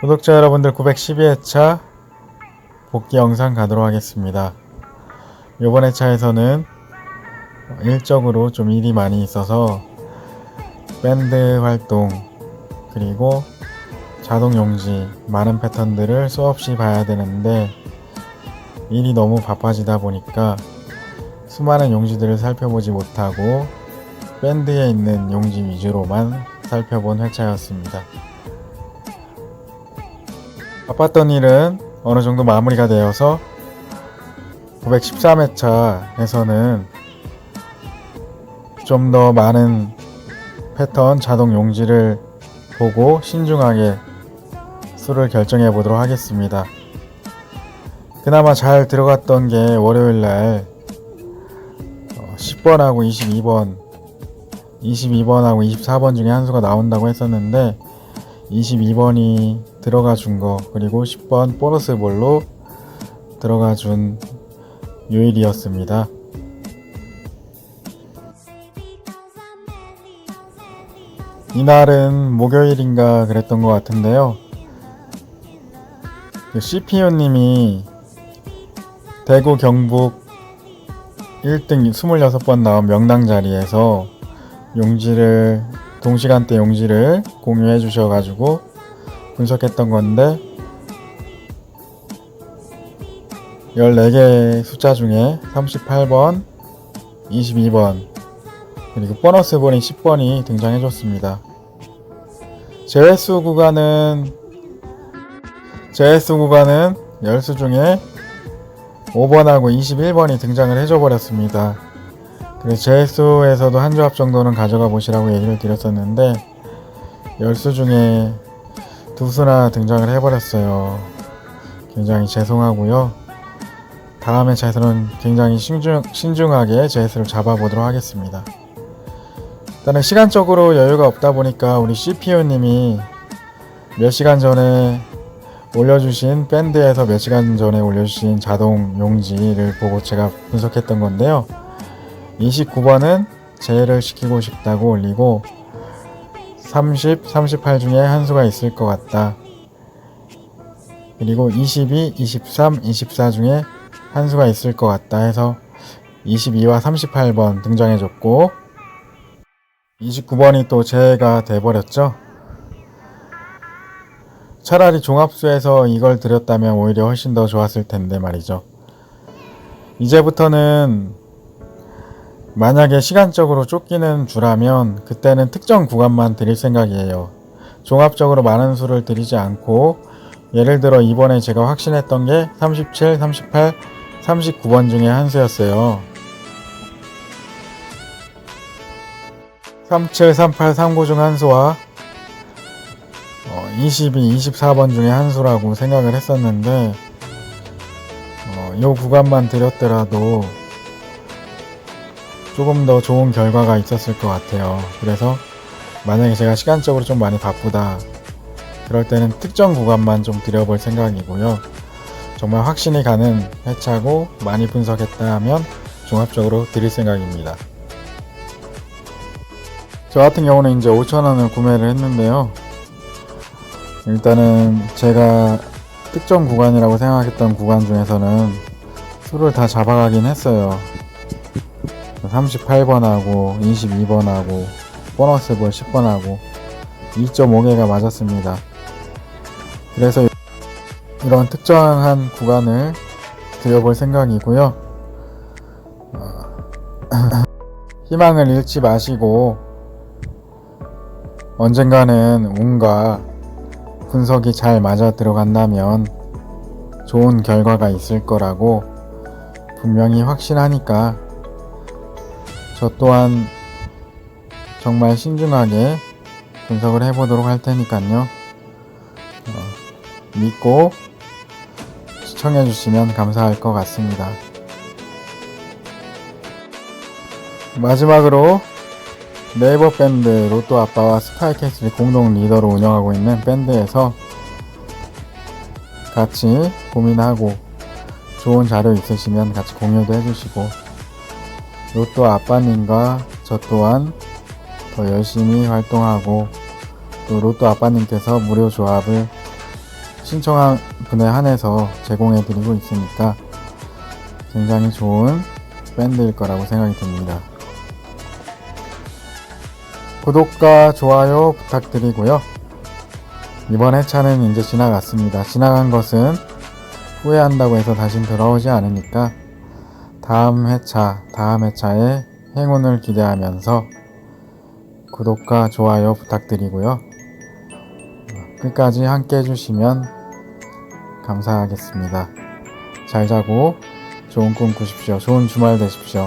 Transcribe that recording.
구독자 여러분들 912회차 복귀 영상 가도록 하겠습니다. 이번 회차에서는 일적으로 좀 일이 많이 있어서 밴드 활동 그리고 자동 용지 많은 패턴들을 수없이 봐야 되는데 일이 너무 바빠지다 보니까 수많은 용지들을 살펴보지 못하고 밴드에 있는 용지 위주로만 살펴본 회차였습니다. 바빴던 일은 어느 정도 마무리가 되어서 913회차에서는 좀 더 많은 패턴 자동 용지를 보고 신중하게 수를 결정해 보도록 하겠습니다. 그나마 잘 들어갔던 게 월요일 날 10번하고 22번, 22번하고 24번 중에 한 수가 나온다고 했었는데 22번이 들어가 준 거, 그리고 10번 보너스 볼로 들어가 준 요일이었습니다. 이날은 목요일인가 그랬던 것 같은데요. 그 CPU님이 대구 경북 1등 26번 나온 명당 자리에서 용지를 동시간대 용지를 공유해 주셔가지고 분석했던 건데 14개 숫자 중에 38번, 22번, 그리고 보너스 본인 10번이 등장해 줬습니다. 제외수 구간은 제외수 구간은 10수 중에 5번하고 21번이 등장을 해줘 버렸습니다. 그래서 제수에서도 한 조합 정도는 가져가 보시라고 얘기를 드렸었는데 10수 중에 두 수나 등장을 해버렸어요. 굉장히 죄송하고요. 다음에 제수는 굉장히 신중, 신중하게 제수를 잡아보도록 하겠습니다. 일단은 시간적으로 여유가 없다 보니까 우리 CPU님이 몇 시간 전에 올려주신 밴드에서 몇 시간 전에 올려주신 자동 용지를 보고 제가 분석했던 건데요. 29번은 제외를 시키고 싶다고 올리고 30, 38 중에 한 수가 있을 것 같다. 그리고 22, 23, 24 중에 한 수가 있을 것 같다 해서 22와 38번 등장해줬고 29번이 또 제외가 돼버렸죠. 차라리 종합수에서 이걸 드렸다면 오히려 훨씬 더 좋았을 텐데 말이죠. 이제부터는 만약에 시간적으로 쫓기는 주라면 그때는 특정 구간만 드릴 생각이에요. 종합적으로 많은 수를 드리지 않고 예를 들어 이번에 제가 확신했던 게 37, 38, 39번 중에 한 수였어요. 37, 38, 39 중 한 수와 어, 22, 24번 중에 한 수라고 생각을 했었는데 어, 이 구간만 드렸더라도 조금 더 좋은 결과가 있었을 것 같아요. 그래서 만약에 제가 시간적으로 좀 많이 바쁘다 그럴 때는 특정 구간만 좀 드려볼 생각이고요. 정말 확신이 가는 회차고 많이 분석했다 하면 종합적으로 드릴 생각입니다. 저 같은 경우는 이제 5,000원을 구매를 했는데요. 일단은 제가 특정 구간이라고 생각했던 구간 중에서는 수를 다 잡아가긴 했어요. 38번하고 22번하고 보너스 볼 10번하고 2.5개가 맞았습니다. 그래서 이런 특정한 구간을 드려볼 생각이고요. 어, 희망을 잃지 마시고 언젠가는 운과 분석이 잘 맞아 들어간다면 좋은 결과가 있을 거라고 분명히 확신하니까 저 또한 정말 신중하게 분석을 해보도록 할 테니까요. 어, 믿고 시청해 주시면 감사할 것 같습니다. 마지막으로 네이버 밴드 로또 아빠와 스카이캐슬이 공동 리더로 운영하고 있는 밴드에서 같이 고민하고 좋은 자료 있으시면 같이 공유도 해주시고 로또 아빠님과 저 또한 더 열심히 활동하고 또 로또 아빠님께서 무료 조합을 신청한 분에 한해서 제공해드리고 있으니까 굉장히 좋은 밴드일 거라고 생각이 듭니다. 구독과 좋아요 부탁드리고요. 이번 회차는 이제 지나갔습니다. 지나간 것은 후회한다고 해서 다신 돌아오지 않으니까 다음 회차, 다음 회차에 행운을 기대하면서 구독과 좋아요 부탁드리고요. 끝까지 함께 해주시면 감사하겠습니다. 잘 자고 좋은 꿈 꾸십시오. 좋은 주말 되십시오.